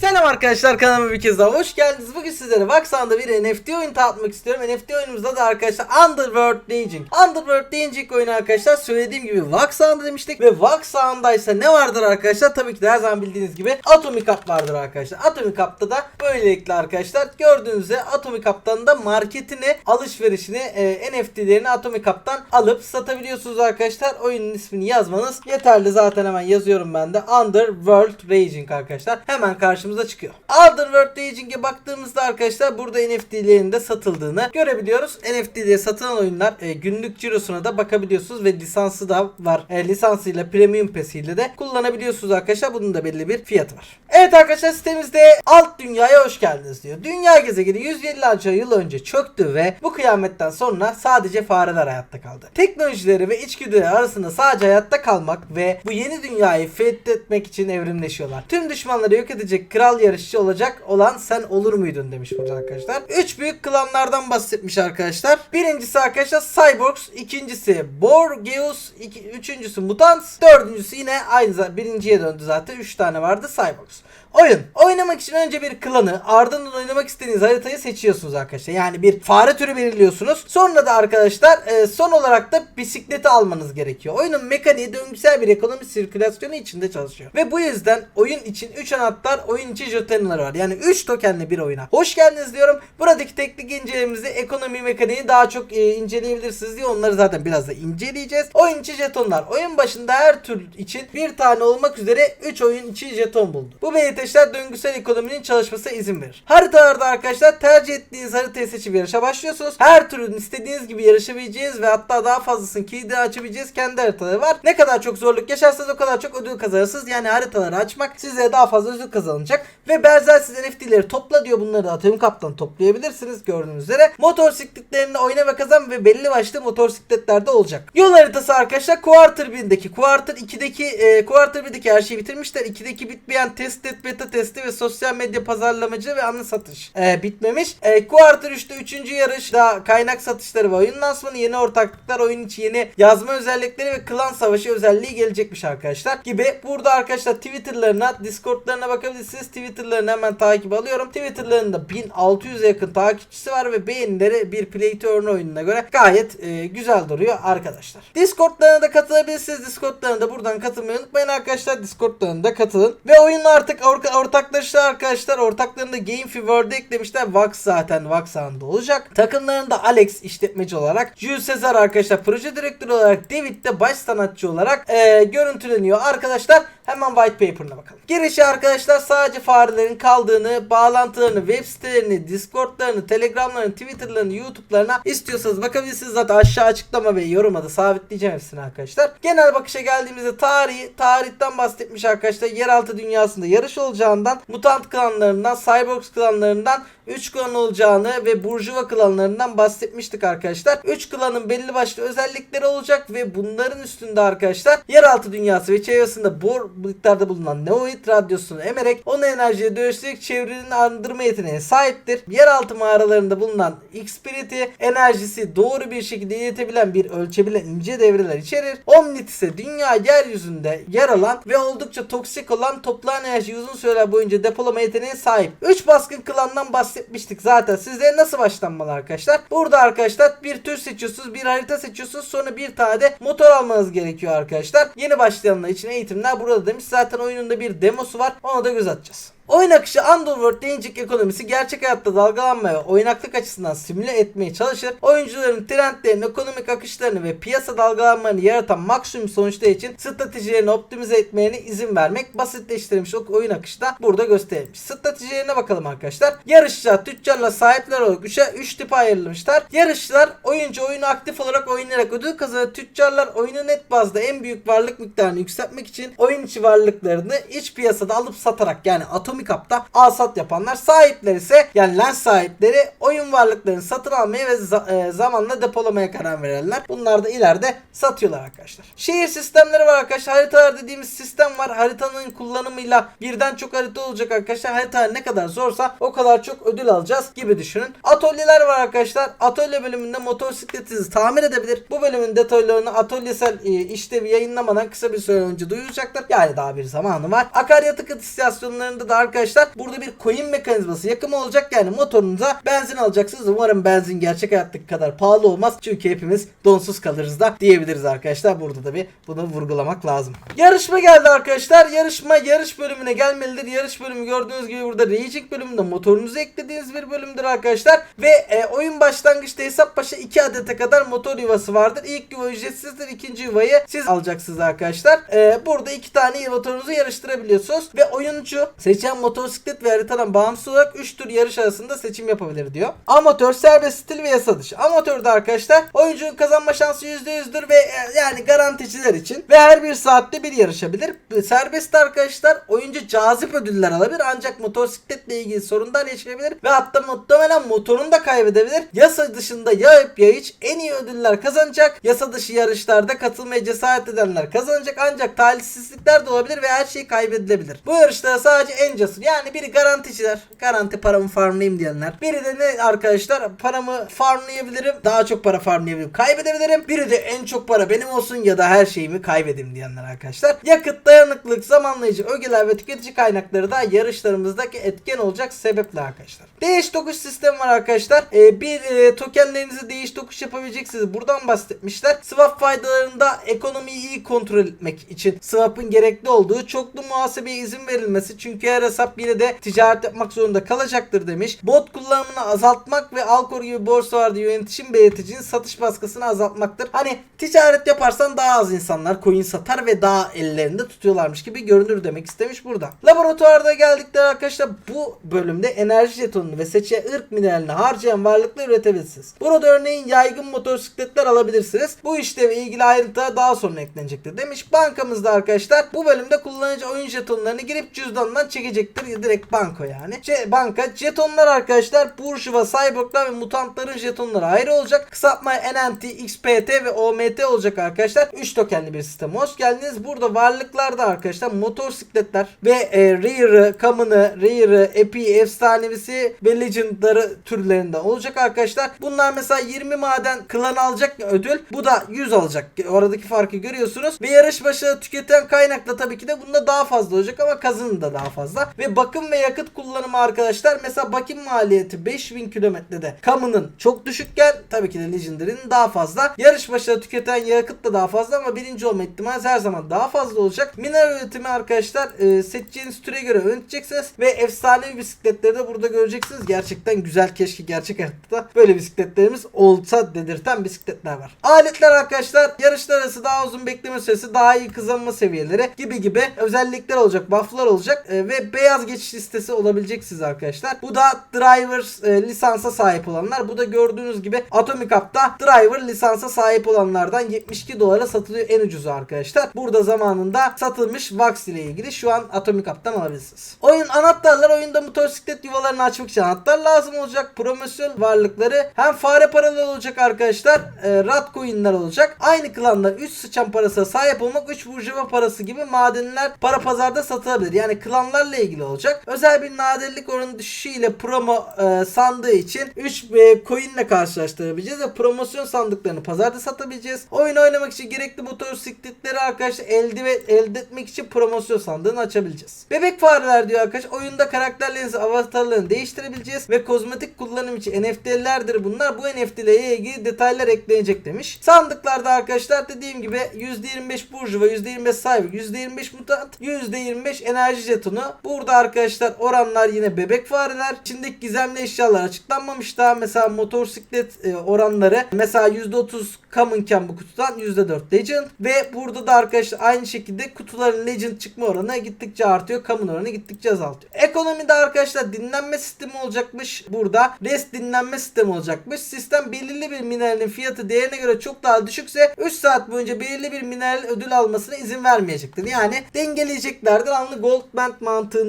Selam arkadaşlar kanalıma bir kez daha hoş geldiniz. Bugün sizlere Vaxan'da bir NFT oyunu tanıtmak istiyorum. NFT oyunumuzda da arkadaşlar Underworld Raging. Underworld Raging oyunu arkadaşlar söylediğim gibi Vaxan'da demiştik ve Vaxan'da ise ne vardır arkadaşlar? Tabii ki de her zaman bildiğiniz gibi Atomic Up vardır arkadaşlar. Atomic Up'ta da böylelikle arkadaşlar gördüğünüz üzere Atomic Up'tan da marketini, alışverişini, e, NFT'lerini Atomic Up'tan alıp satabiliyorsunuz arkadaşlar. Oyunun ismini yazmanız yeterli. Zaten hemen yazıyorum ben de. Underworld Raging arkadaşlar. Hemen karşımıza çıkıyor. Underworld Raging'e baktığımızda arkadaşlar burada NFT'lerin de satıldığını görebiliyoruz. NFT diye satılan oyunlar e, günlük cirosuna da bakabiliyorsunuz ve lisansı da var. E, lisansıyla premium pasiyle de kullanabiliyorsunuz arkadaşlar. Bunun da belli bir fiyatı var. Evet arkadaşlar sitemizde alt dünyaya hoş geldiniz diyor. Dünya gezegeni 150 yıl önce çöktü ve bu kıyametten sonra sadece fareler hayatta kaldı. Teknolojileri ve içgüdüleri arasında sadece hayatta kalmak ve bu yeni dünyayı fethetmek için evrimleşiyorlar. Tüm düşmanları yok edecek kral yarışçı olacak olan sen olur muydun demiş burada arkadaşlar. Üç büyük klanlardan bahsetmiş arkadaşlar. Birincisi arkadaşlar Cyborgs, ikincisi Borgeus, iki, üçüncüsü Mutants, dördüncüsü yine aynı birinciye döndü zaten. Üç tane vardı Cyborgs. Oyun. Oynamak için önce bir klanı ardından oynamak istediğiniz haritayı seçiyorsunuz arkadaşlar. Yani bir fare türü belirliyorsunuz. Sonra da arkadaşlar e, son olarak da bisikleti almanız gerekiyor. Oyunun mekaniği döngüsel bir ekonomi sirkülasyonu içinde çalışıyor. Ve bu yüzden oyun için 3 anahtar, oyun içi jetonları var. Yani 3 tokenli bir oyuna. Hoş geldiniz diyorum. Buradaki teknik incelememizde ekonomi mekaniğini daha çok e, inceleyebilirsiniz diye onları zaten biraz da inceleyeceğiz. Oyun içi jetonlar. Oyun başında her tür için bir tane olmak üzere 3 oyun içi jeton buldu. Bu belirteçler döngüsel ekonominin çalışmasına izin verir. Haritalarda arkadaşlar tercih ettiğiniz haritayı seçip yarışa başlıyorsunuz. Her türün istediğiniz gibi yarışabileceğiniz ve hatta daha fazlasını kilidi açabileceğiniz kendi haritaları var. Ne kadar çok zorluk yaşarsanız o kadar çok ödül kazanırsınız. Yani haritaları açmak size daha fazla ödül kazanacak. Ve benzersiz NFT'leri topla diyor. Bunları da Atom Cup'tan toplayabilirsiniz gördüğünüz üzere. Motosikletlerinde oyna ve kazan ve belli başlı motosikletlerde olacak. Yol haritası arkadaşlar Quarter 1'deki, Quarter 2'deki, e, Quarter 1'deki her şeyi bitirmişler. 2'deki bitmeyen test et, beta testi ve sosyal medya pazarlamacı ve anı satış e, bitmemiş. E, Quarter 3'te 3. yarışta kaynak satışları ve oyun lansmanı yeni ortaklıklar, oyun içi yeni yazma özellikleri ve klan savaşı özelliği gelecekmiş arkadaşlar gibi. Burada arkadaşlar Twitter'larına, Discord'larına bakabilirsiniz. Twitter'larını hemen takip alıyorum. Twitter'larında 1600'e yakın takipçisi var ve beğenileri bir Play to Earn oyununa göre gayet e, güzel duruyor arkadaşlar. Discord'larına da katılabilirsiniz. Discord'larına da buradan katılmayı unutmayın arkadaşlar. Discord'larına da katılın. Ve oyunla artık or- ortaklaştı arkadaşlar. Ortaklarında Game Fever'da eklemişler. Vax zaten Vax anında olacak. Takımlarında Alex işletmeci olarak, Jules Caesar arkadaşlar proje direktörü olarak, David de baş sanatçı olarak e, görüntüleniyor arkadaşlar. Hemen white paper'ına bakalım. Girişi arkadaşlar sadece farelerin kaldığını, bağlantılarını, web sitelerini, Discord'larını, Telegram'larını, Twitter'larını, YouTube'larına istiyorsanız bakabilirsiniz. Zaten aşağı açıklama ve yoruma da sabitleyeceğim hepsini arkadaşlar. Genel bakışa geldiğimizde tarihi, tarihten bahsetmiş arkadaşlar. Yeraltı dünyasında yarış olacağından, mutant klanlarından, cyborgs klanlarından 3 klan olacağını ve burjuva klanlarından bahsetmiştik arkadaşlar. 3 klanın belli başlı özellikleri olacak ve bunların üstünde arkadaşlar yeraltı dünyası ve çevresinde bor miktarda bulunan Neoid radyosunu emerek onu enerjiye dönüştürerek çevrenin arındırma yeteneğine sahiptir. Yeraltı mağaralarında bulunan Xspirit'i enerjisi doğru bir şekilde iletebilen bir ölçebilen ince devreler içerir. Omnit ise dünya yeryüzünde yer alan ve oldukça toksik olan toplu enerji uzun süreler boyunca depolama yeteneğine sahip. 3 baskın klandan bahsetmiştik zaten. Sizlere nasıl başlanmalı arkadaşlar? Burada arkadaşlar bir tür seçiyorsunuz, bir harita seçiyorsunuz. Sonra bir tane de motor almanız gerekiyor arkadaşlar. Yeni başlayanlar için eğitimler burada demiş. Zaten oyunun bir demosu var. Ona da göz atacağız. Oyun akışı Underworld değişik ekonomisi gerçek hayatta dalgalanma ve oynaklık açısından simüle etmeye çalışır. Oyuncuların trendlerini, ekonomik akışlarını ve piyasa dalgalanmalarını yaratan maksimum sonuçlar için stratejilerini optimize etmelerine izin vermek basitleştirilmiş oyun akışı da burada gösterilmiş. Stratejilerine bakalım arkadaşlar. Yarışçılar, tüccarla sahipler olarak 3'e 3 tipe ayrılmışlar. Yarışçılar oyuncu oyunu aktif olarak oynayarak ödül kazanır. Tüccarlar oyunu net bazda en büyük varlık miktarını yükseltmek için oyun içi varlıklarını iç piyasada alıp satarak yani Atomic Up'ta alsat yapanlar. Sahipler ise yani lens sahipleri oyun varlıklarını satın almaya ve za- e, zamanla depolamaya karar verirler. Bunlar da ileride satıyorlar arkadaşlar. Şehir sistemleri var arkadaşlar. Haritalar dediğimiz sistem var. Haritanın kullanımıyla birden çok harita olacak arkadaşlar. Harita ne kadar zorsa o kadar çok ödül alacağız gibi düşünün. Atölyeler var arkadaşlar. Atölye bölümünde motosikletinizi tamir edebilir. Bu bölümün detaylarını atölyesel e, işlevi yayınlamadan kısa bir süre önce duyuracaktır. Yani daha bir zamanı var. Akaryakıt istasyonlarında da arkadaşlar burada bir coin mekanizması yakımı olacak. Yani motorunuza benzin alacaksınız. Umarım benzin gerçek hayattaki kadar pahalı olmaz. Çünkü hepimiz donsuz kalırız da diyebiliriz arkadaşlar. Burada da bir bunu vurgulamak lazım. Yarışma geldi arkadaşlar. Yarışma yarış bölümüne gelmelidir. Yarış bölümü gördüğünüz gibi burada Racing bölümünde motorunuzu eklediğiniz bir bölümdür arkadaşlar. Ve e, oyun başlangıçta hesap başa 2 adete kadar motor yuvası vardır. İlk yuva ücretsizdir. ikinci yuvayı siz alacaksınız arkadaşlar. E, burada iki tane motorunuzu yarıştırabiliyorsunuz. Ve oyuncu seçen motosiklet ve haritadan bağımsız olarak 3 tür yarış arasında seçim yapabilir diyor. Amatör, serbest stil ve yasa dışı. Amatörde arkadaşlar oyuncunun kazanma şansı %100'dür ve e, yani garanticiler için ve her bir saatte bir yarışabilir. Serbest arkadaşlar oyuncu cazip ödüller alabilir ancak motosikletle ilgili sorunlar yaşayabilir ve hatta muhtemelen motorunu da kaybedebilir. Yasa dışında ya hep ya hiç en iyi ödüller kazanacak. Yasa dışı yarışlarda katılmaya cesaret edenler kazanacak ancak talihsizlikler de olabilir ve her şey kaybedilebilir. Bu yarışlara sadece en cesur yani biri garanticiler. Garanti paramı farmlayayım diyenler. Biri de ne arkadaşlar paramı farmlayabilirim. Daha çok para farmlayabilirim. Kaybedebilirim. Biri de en çok para benim olsun ya da her şeyimi kaybedeyim diyenler arkadaşlar. Yakıt dayanıklılık, zamanlayıcı ögeler ve tüketici kaynakları da yarışlarımızdaki etken olacak sebepler arkadaşlar. Değiş tokuş sistemi var arkadaşlar. Ee, bir e, tokenlerinizi değiş tokuş yapabileceksiniz. Buradan bahsetmişler. Swap faydalarında ekonomiyi iyi kontrol etmek için swap'ın gerekli olduğu çoklu muhasebeye izin verilmesi. Çünkü her hesap yine de ticaret yapmak zorunda kalacaktır demiş. Bot kullanımını azaltmak ve Alkor gibi borsalarda yönetişim belirticinin satış baskısını azaltmaktır. Hani ticaret yaparsan daha az insanlar coin satar ve daha ellerinde tutuyorlarmış gibi görünür demek istemiş burada. Laboratuvarda geldikleri arkadaşlar bu bölümde enerji jetonunu ve seçiye ırk mineralini harcayan varlıklar üretebilirsiniz. Burada örneğin yaygın motosikletler alabilirsiniz. Bu işleve ilgili ayrıntılar daha sonra eklenecektir demiş. Bankamızda arkadaşlar bu bölümde kullanıcı oyun jetonlarını girip cüzdanından çekecektir. Direkt banko yani. Ce- banka jetonlar arkadaşlar Burjuva, Cyborglar ve mutantların jetonları ayrı olacak. Kısaltma NNT, XPT ve OMT olacak arkadaşlar. 3 tokenli bir sisteme hoş geldiniz. Burada varlıklarda arkadaşlar motosikletler ve e, Rare'ı, Common'ı, Rare'ı, Epi'yi, Efsanevisi ve Legend'ları türlerinden olacak arkadaşlar. Bunlar mesela 20 maden klan alacak ödül. Bu da 100 alacak. Aradaki farkı görüyorsunuz. Ve yarış başına tüketen kaynakla tabii ki de bunda daha fazla olacak ama kazanın da daha fazla. Ve bakım ve yakıt kullanımı arkadaşlar mesela bakım maliyeti 5000 kilometrede Common'ın çok düşükken tabii ki de Legendary'nin daha fazla. Yarış başına tüketen yakıt da daha fazla ama birinci olma ihtimali her zaman daha fazla olacak. Mineral üretimi arkadaşlar e, seçeceğiniz türe göre yöneteceksiniz ve efsanevi bisikletleri de burada göreceksiniz. Gerçekten güzel keşke gerçek hayatta da böyle bisikletlerimiz olsa dedirten bisikletler var. Aletler arkadaşlar yarışlar arası daha uzun bekleme süresi daha iyi kazanma seviyeleri gibi gibi özellikler olacak bufflar olacak e, ve beyaz geçiş listesi olabilecek siz arkadaşlar. Bu da driver e, lisansa sahip olanlar. Bu da gördüğünüz gibi Atomic Up'ta driver lisansa sahip olanlardan 72 dolara satılıyor en ucuzu arkadaşlar. Burada zamanında satılmış Vax ile ilgili şu an Atomic Up'tan alabilirsiniz. Oyun anahtarlar oyunda motosiklet yuvalarını açmak için anahtar lazım olacak. Promosyon varlıkları hem fare paraları olacak arkadaşlar. E, rat coin'ler olacak. Aynı klanlar 3 sıçan parasına sahip olmak 3 burjuva parası gibi madenler para pazarda satılabilir. Yani klanlarla ilgili olacak. Özel bir nadirlik oranı düşüşüyle promo e, sandığı için 3 e, coin ile karşılaştırabileceğiz ve promosyon sandıklarını pazarda satabileceğiz. Oyun oynamak için gerekli motosikletleri arkadaşlar elde ve elde etmek için promosyon sandığını açabileceğiz. Bebek fareler diyor arkadaş. Oyunda karakterlerinizi, avatarlarını değiştirebileceğiz ve kozmetik kullanım için NFT'lerdir bunlar. Bu NFT'lere ilgili detaylar eklenecek demiş. Sandıklarda arkadaşlar dediğim gibi %25 burjuva, %25 cyber, %25 mutant, %25 enerji jetonu. Burada arkadaşlar oranlar yine bebek fareler. İçindeki gizemli eşyalar açıklanmamış daha. Mesela motosiklet e, oranları mesela %30 commonken bu kutudan %4 legend ve burada da arkadaşlar aynı şekilde kutuların legend çıkma oranı gittikçe artıyor. Common oranı gittikçe azaltıyor. Ekonomide arkadaşlar dinlenme sistemi olacakmış. Burada rest dinlenme sistemi olacakmış. Sistem belirli bir mineralin fiyatı değerine göre çok daha düşükse 3 saat boyunca belirli bir mineral ödül almasına izin vermeyecektir. Yani dengeleyeceklerdir. Anlı Goldband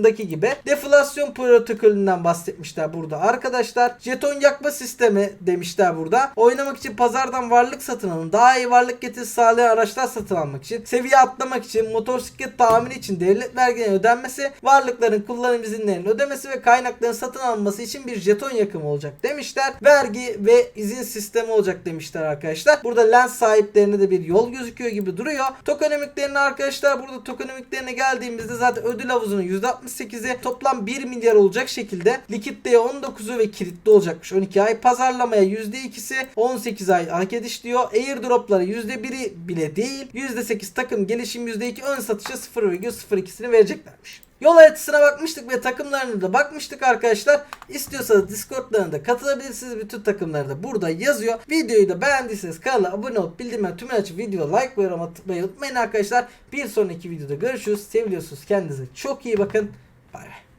mantığındaki gibi. Deflasyon protokolünden bahsetmişler burada arkadaşlar. Jeton yakma sistemi demişler burada. Oynamak için pazardan varlık satın alın. Daha iyi varlık getirisi sağlayan araçlar satın almak için. Seviye atlamak için. Motosiklet tamiri için devlet vergilerinin ödenmesi. Varlıkların kullanım izinlerinin ödemesi ve kaynakların satın alınması için bir jeton yakımı olacak demişler. Vergi ve izin sistemi olacak demişler arkadaşlar. Burada lens sahiplerine de bir yol gözüküyor gibi duruyor. Tokenomiklerine arkadaşlar burada tokenomiklerine geldiğimizde zaten ödül havuzunun %60 68'i toplam 1 milyar olacak şekilde Liquid'de 19'u ve kilitli olacakmış 12 ay. Pazarlamaya %2'si 18 ay hak ediş diyor. Airdrop'ları %1'i bile değil. %8 takım gelişim %2 ön satışa 0,02'sini vereceklermiş. Yol haritasına bakmıştık ve takımlarına da bakmıştık arkadaşlar. İstiyorsanız Discord'larına da katılabilirsiniz. Bütün takımları da burada yazıyor. Videoyu da beğendiyseniz kanala abone olup bildirimleri tümünü açıp video like ve yorum atmayı unutmayın arkadaşlar. Bir sonraki videoda görüşürüz. Seviliyorsunuz. Kendinize çok iyi bakın. Bay bay.